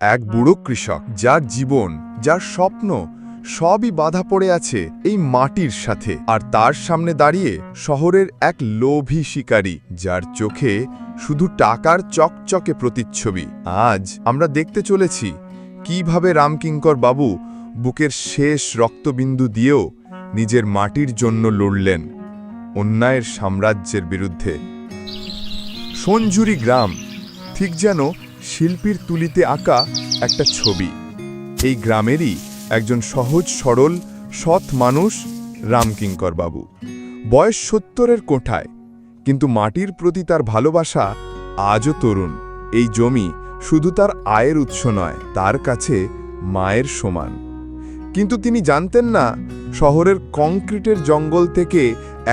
এক বুড়ো কৃষক যার জীবন, যার স্বপ্ন সবই বাধা পড়ে আছে এই মাটির সাথে আর তার সামনে দাঁড়িয়ে শহরের এক লোভী শিকারী যার চোখে শুধু টাকার চকচকে প্রতিচ্ছবি। আজ আমরা দেখতে চলেছি কীভাবে রামকিঙ্কর বাবু বুকের শেষ রক্তবিন্দু দিয়েও নিজের মাটির জন্য লড়লেন অন্যায়ের সাম্রাজ্যের বিরুদ্ধে। সঞ্জুরি গ্রাম ঠিক যেন শিল্পীর তুলিতে আঁকা একটা ছবি। এই গ্রামেরই একজন সহজ, সরল, সৎ মানুষ রামকিঙ্কর বাবু। বয়স সত্তরের কোঠায়, কিন্তু মাটির প্রতি তার ভালোবাসা আজও তরুণ। এই জমি শুধু তার আয়ের উৎস নয়, তার কাছে মায়ের সমান। কিন্তু তিনি জানতেন না, শহরের কংক্রিটের জঙ্গল থেকে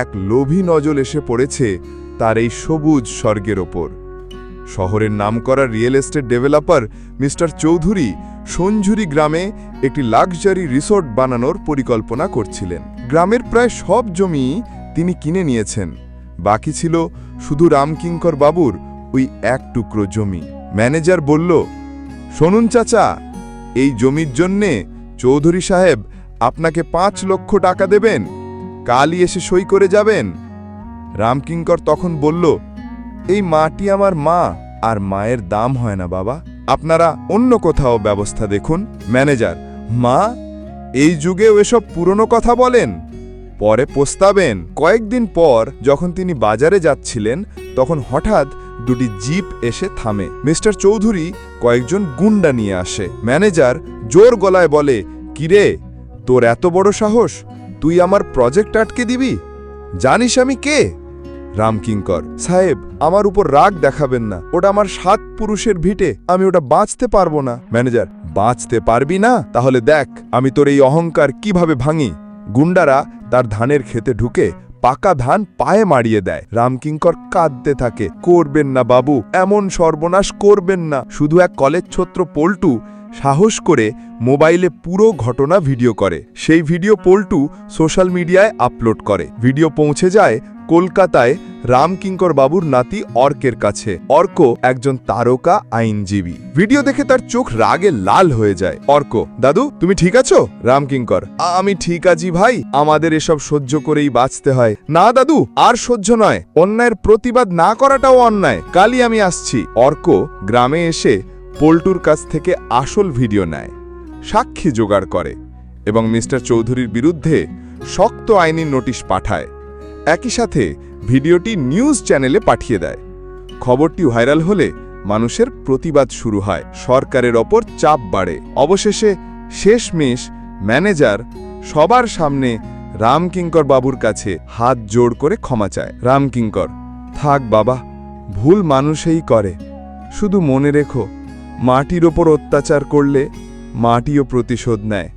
এক লোভী নজল এসে পড়েছে তার এই সবুজ স্বর্গের ওপর। শহরের নামকরা real estate developer mister Chowdhury Sanjhuri গ্রামে একটি লাক্সারি রিসোর্ট বানানোর পরিকল্পনা করছিলেন। গ্রামের প্রায় সব জমি তিনি কিনে নিয়েছেন। বাকি ছিল শুধু রামকিঙ্কর বাবুর ওই এক টুকরো জমি। ম্যানেজার বলল, শুনুন চাচা, এই জমির জন্যে চৌধুরী সাহেব আপনাকে পাঁচ লক্ষ টাকা দেবেন। কালই এসে সই করে যাবেন। রামকিঙ্কর তখন বলল এই মাটি আমার মা, আর মায়ের দাম হয় না বাবা। আপনারা অন্য কোথাও ব্যবস্থা দেখুন। ম্যানেজার, মা, এই যুগেও এসব পুরনো কথা বলেন। পরে পোস্তাবেন। কয়েকদিন পর যখন তিনি বাজারে যাচ্ছিলেন, তখন হঠাৎ দুটি জিপ এসে থামে। মিস্টার চৌধুরী কয়েকজন গুন্ডা নিয়ে আসে। ম্যানেজার জোর গলায় বলে, কিরে, তোর এত বড় সাহস? তুই আমার প্রজেক্ট আটকে দিবি? জানিস আমি কে? রামকিঙ্কর, সাহেব, আমার উপর রাগ দেখাবেন না। ওটা আমার সাত পুরুষের ভিটে। আমি ওটা বাঁচতে পারব না। ম্যানেজার, বাঁচতে পারবি না? তাহলে দেখ, আমি তোর এই অহংকার কীভাবে ভাঙি? গুন্ডারা তার ধানের খেতে ঢুকে পাকা ধান পায়ে মারিয়ে দেয়। রামকিঙ্কর কাঁদতে থাকে, করবেন না বাবু, এমন সর্বনাশ করবেন না। শুধু এক কলেজ ছত্র পল্টু সাহস করে মোবাইলে পুরো ঘটনা ভিডিও করে। সেই ভিডিও পল্টু সোশ্যাল মিডিয়ায় আপলোড করে। ভিডিও পৌঁছে যায় কলকাতায় রামকিঙ্কর বাবুর নাতি অর্কের কাছে। অর্ক একজন তারকা আইনজীবী। ভিডিও দেখে তার চোখ রাগে লাল হয়ে যায়। অর্ক, দাদু, তুমি ঠিক আছো? রামকিঙ্কর? "আ- আমি ঠিক আছি ভাই। আমাদের এসব সহ্য করেই বাঁচতে হয়। না দাদু, আর সহ্য নয়। অন্যায়ের প্রতিবাদ না করাটাও অন্যায়। কালই আমি আসছি। অর্ক গ্রামে এসে পল্টুর কাছ থেকে আসল ভিডিও নেয়, সাক্ষী জোগাড় করে এবং মিস্টার চৌধুরীর বিরুদ্ধে শক্ত আইনি নোটিশ পাঠায়। একই সাথে ভিডিওটি নিউজ চ্যানেলে পাঠিয়ে দেয়। খবরটি ভাইরাল হলে মানুষের প্রতিবাদ শুরু হয়। সরকারের ওপর চাপ বাড়ে। অবশেষে শেষমেশ ম্যানেজার সবার সামনে রামকিঙ্কর বাবুর কাছে হাত জোড় করে ক্ষমা চায়। রামকিঙ্কর, থাক বাবা, ভুল মানুষেই করে। শুধু মনে রেখো মাটির ওপর অত্যাচার করলে মাটিও প্রতিশোধ নেয়।